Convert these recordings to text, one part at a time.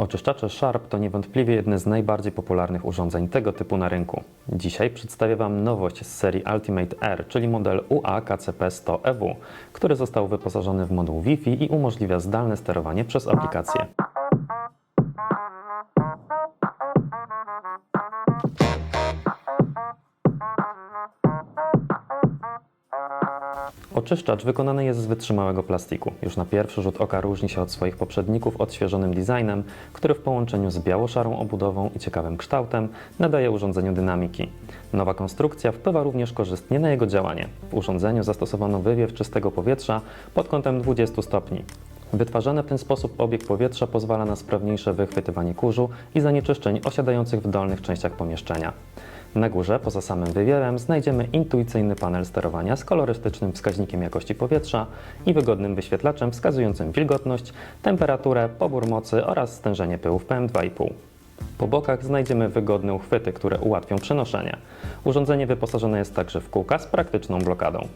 Oczyszczacze Sharp to niewątpliwie jedne z najbardziej popularnych urządzeń tego typu na rynku. Dzisiaj przedstawię Wam nowość z serii Ultimate R, czyli model UA-KCP-100EW, który został wyposażony w moduł Wi-Fi i umożliwia zdalne sterowanie przez aplikację. Oczyszczacz wykonany jest z wytrzymałego plastiku. Już na pierwszy rzut oka różni się od swoich poprzedników odświeżonym designem, który w połączeniu z biało-szarą obudową i ciekawym kształtem nadaje urządzeniu dynamiki. Nowa konstrukcja wpływa również korzystnie na jego działanie. W urządzeniu zastosowano wywiew czystego powietrza pod kątem 20 stopni. Wytwarzany w ten sposób obieg powietrza pozwala na sprawniejsze wychwytywanie kurzu i zanieczyszczeń osiadających w dolnych częściach pomieszczenia. Na górze, poza samym wywiewem, znajdziemy intuicyjny panel sterowania z kolorystycznym wskaźnikiem jakości powietrza i wygodnym wyświetlaczem wskazującym wilgotność, temperaturę, pobór mocy oraz stężenie pyłów PM2,5. Po bokach znajdziemy wygodne uchwyty, które ułatwią przenoszenie. Urządzenie wyposażone jest także w kółka z praktyczną blokadą.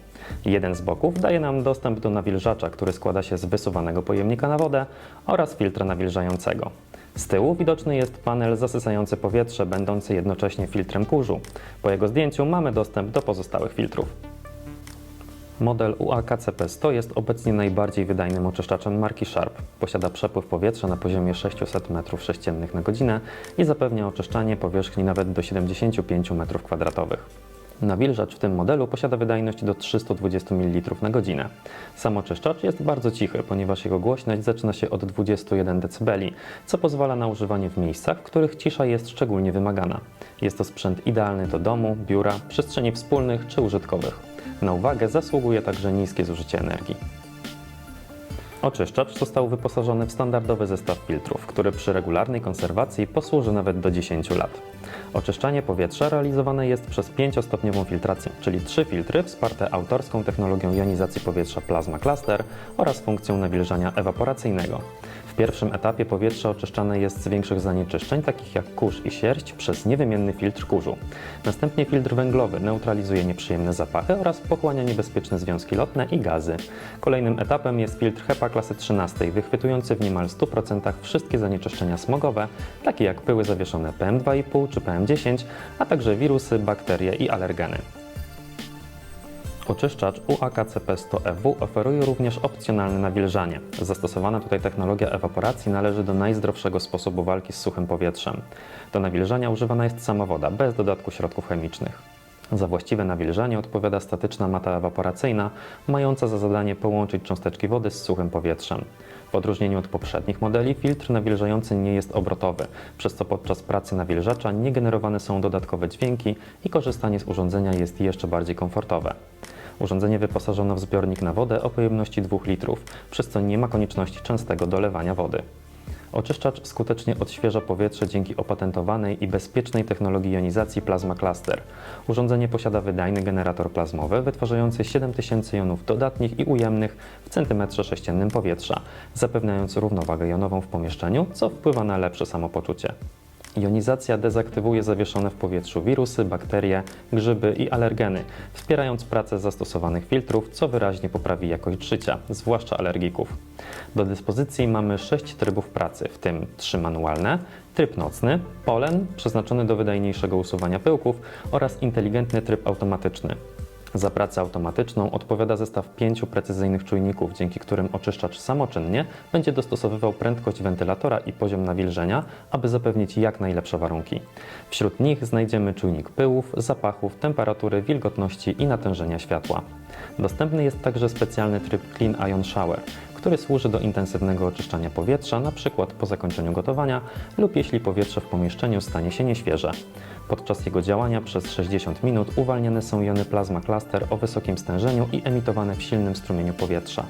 Jeden z boków daje nam dostęp do nawilżacza, który składa się z wysuwanego pojemnika na wodę oraz filtra nawilżającego. Z tyłu widoczny jest panel zasysający powietrze, będący jednocześnie filtrem kurzu. Po jego zdjęciu mamy dostęp do pozostałych filtrów. Model UAKCP-100 jest obecnie najbardziej wydajnym oczyszczaczem marki Sharp. Posiada przepływ powietrza na poziomie 600 m3 na godzinę i zapewnia oczyszczanie powierzchni nawet do 75 m2. Nawilżacz w tym modelu posiada wydajność do 320 ml na godzinę. Sam oczyszczacz jest bardzo cichy, ponieważ jego głośność zaczyna się od 21 dB, co pozwala na używanie w miejscach, w których cisza jest szczególnie wymagana. Jest to sprzęt idealny do domu, biura, przestrzeni wspólnych czy użytkowych. Na uwagę zasługuje także niskie zużycie energii. Oczyszczacz został wyposażony w standardowy zestaw filtrów, który przy regularnej konserwacji posłuży nawet do 10 lat. Oczyszczanie powietrza realizowane jest przez 5-stopniową filtrację, czyli trzy filtry wsparte autorską technologią jonizacji powietrza Plasma Cluster oraz funkcją nawilżania ewaporacyjnego. W pierwszym etapie powietrze oczyszczane jest z większych zanieczyszczeń, takich jak kurz i sierść, przez niewymienny filtr kurzu. Następnie filtr węglowy neutralizuje nieprzyjemne zapachy oraz pochłania niebezpieczne związki lotne i gazy. Kolejnym etapem jest filtr HEPA klasy 13, wychwytujący w niemal 100% wszystkie zanieczyszczenia smogowe, takie jak pyły zawieszone PM2,5 czy PM10, a także wirusy, bakterie i alergeny. Oczyszczacz UAKCP-100EW oferuje również opcjonalne nawilżanie. Zastosowana tutaj technologia ewaporacji należy do najzdrowszego sposobu walki z suchym powietrzem. Do nawilżania używana jest sama woda, bez dodatku środków chemicznych. Za właściwe nawilżanie odpowiada statyczna mata ewaporacyjna, mająca za zadanie połączyć cząsteczki wody z suchym powietrzem. W odróżnieniu od poprzednich modeli, filtr nawilżający nie jest obrotowy, przez co podczas pracy nawilżacza nie generowane są dodatkowe dźwięki i korzystanie z urządzenia jest jeszcze bardziej komfortowe. Urządzenie wyposażono w zbiornik na wodę o pojemności 2 litrów, przez co nie ma konieczności częstego dolewania wody. Oczyszczacz skutecznie odświeża powietrze dzięki opatentowanej i bezpiecznej technologii jonizacji Plasma Cluster. Urządzenie posiada wydajny generator plazmowy wytwarzający 7000 jonów dodatnich i ujemnych w centymetrze sześciennym powietrza, zapewniając równowagę jonową w pomieszczeniu, co wpływa na lepsze samopoczucie. Jonizacja dezaktywuje zawieszone w powietrzu wirusy, bakterie, grzyby i alergeny, wspierając pracę zastosowanych filtrów, co wyraźnie poprawi jakość życia, zwłaszcza alergików. Do dyspozycji mamy 6 trybów pracy, w tym 3 manualne, tryb nocny, polen przeznaczony do wydajniejszego usuwania pyłków oraz inteligentny tryb automatyczny. Za pracę automatyczną odpowiada zestaw pięciu precyzyjnych czujników, dzięki którym oczyszczacz samoczynnie będzie dostosowywał prędkość wentylatora i poziom nawilżenia, aby zapewnić jak najlepsze warunki. Wśród nich znajdziemy czujnik pyłów, zapachów, temperatury, wilgotności i natężenia światła. Dostępny jest także specjalny tryb Clean Ion Shower, który służy do intensywnego oczyszczania powietrza, np. po zakończeniu gotowania lub jeśli powietrze w pomieszczeniu stanie się nieświeże. Podczas jego działania przez 60 minut uwalniane są jony plasma cluster o wysokim stężeniu i emitowane w silnym strumieniu powietrza.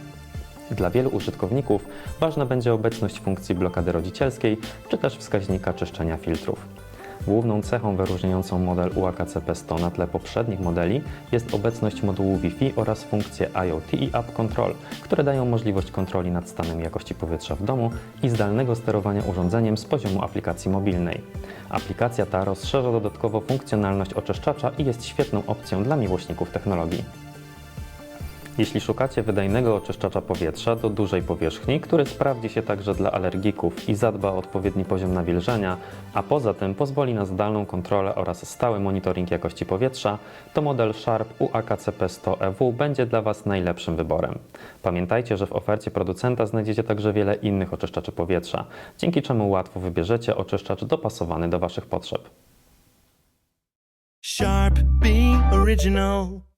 Dla wielu użytkowników ważna będzie obecność funkcji blokady rodzicielskiej czy też wskaźnika czyszczenia filtrów. Główną cechą wyróżniającą model UAKCP-100 na tle poprzednich modeli jest obecność modułu Wi-Fi oraz funkcje IoT i App Control, które dają możliwość kontroli nad stanem jakości powietrza w domu i zdalnego sterowania urządzeniem z poziomu aplikacji mobilnej. Aplikacja ta rozszerza dodatkowo funkcjonalność oczyszczacza i jest świetną opcją dla miłośników technologii. Jeśli szukacie wydajnego oczyszczacza powietrza do dużej powierzchni, który sprawdzi się także dla alergików i zadba o odpowiedni poziom nawilżenia, a poza tym pozwoli na zdalną kontrolę oraz stały monitoring jakości powietrza, to model Sharp UAKCP 100EW będzie dla Was najlepszym wyborem. Pamiętajcie, że w ofercie producenta znajdziecie także wiele innych oczyszczaczy powietrza, dzięki czemu łatwo wybierzecie oczyszczacz dopasowany do Waszych potrzeb. Sharp, original.